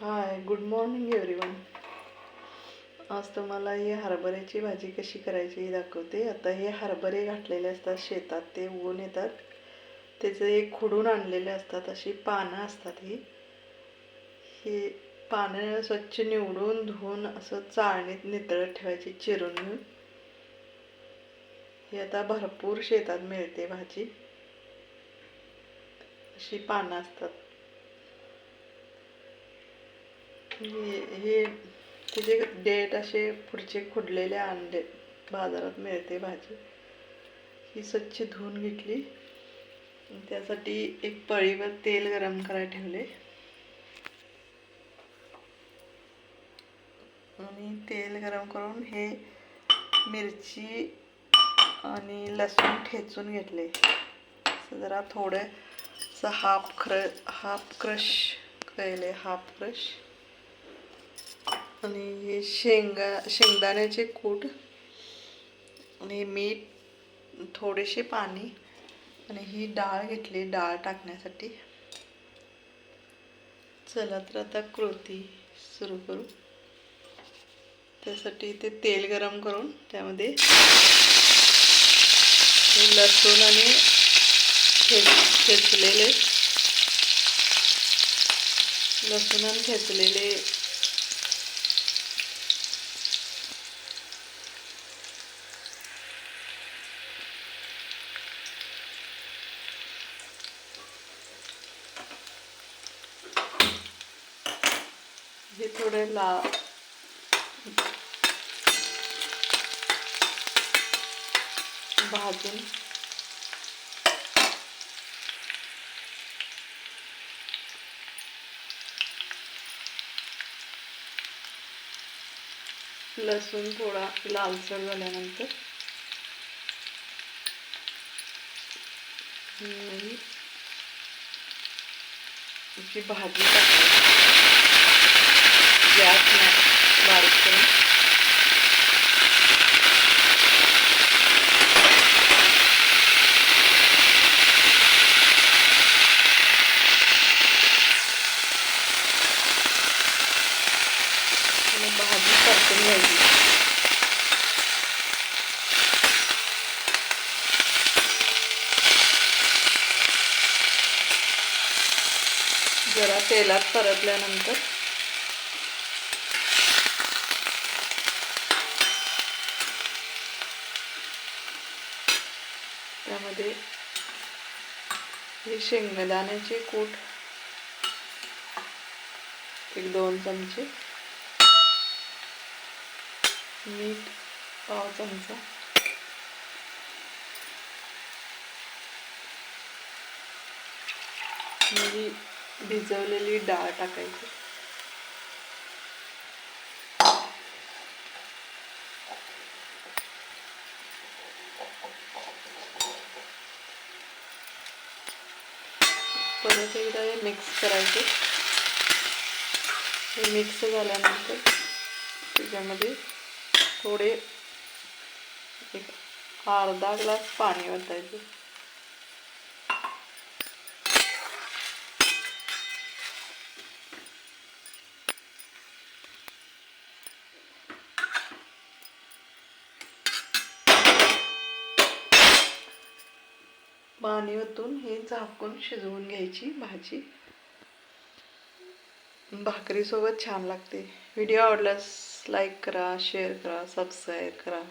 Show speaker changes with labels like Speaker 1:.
Speaker 1: Hi good morning everyone आज तुम्हाला ही हरभऱ्याची भाजी कशी करायची हे दाखवते. आता हे हरभरे घातलेले असतात शेतात ते उगून येतात. त्याचे एक खुडून आणलेले असतात अशी पानं असतात ही. ही पानं स्वच्छ निवडून धुवून असं चाळणीत नितळत ठेवायची चिरून घेऊन. ही आता भरपूर शेतात मिळते भाजी. अशी पानं असतात. हे हे तिचे डेट असे पुढचे खुडलेले आणले बाजारात मिळते भाजी. ही स्वच्छ धुवून घेतली. त्यासाठी एक पळीवर तेल गरम करायला ठेवले. आणि तेल गरम करून हे मिरची आणि लसूण ठेचून घेतले. जरा थोडं असं हाफ क्र हाफ क्रश केले हाफ क्रश. आणि हे शेंगा शेंगदाण्याचे कूट आणि मीठ थोडेसे पाणी आणि ही डाळ घेतली डाळ टाकण्यासाठी. चला तर आता कृती सुरू करू. त्यासाठी ते तेल गरम करून त्यामध्ये लसूण आणि खेचलेले लसूण आणि खेचलेले हे थोडे ला भाजून. लसूण थोडा लालसर झाल्यानंतर. ही जी भाजी टाकायची गॅस बारीक करून आणि भाजी परतून घ्यायची जरा तेलात परतल्यानंतर त्यामध्ये हे शेंगदाण्याचे कूट एक दोन चमचे. मीठ पाव चमचा. म्हणजे भिजवलेली डाळ टाकायची. परत एकदा हे मिक्स करायचे. हे मिक्स झाल्यानंतर त्याच्यामध्ये थोडे एक अर्धा ग्लास पाणी ओतायचं. पाणी ओतून हे झाकून शिजवून घ्यायची भाजी. भाकरीसोबत छान लागते. व्हिडिओ आवडल्यास लाईक करा शेअर करा सबस्क्राईब करा.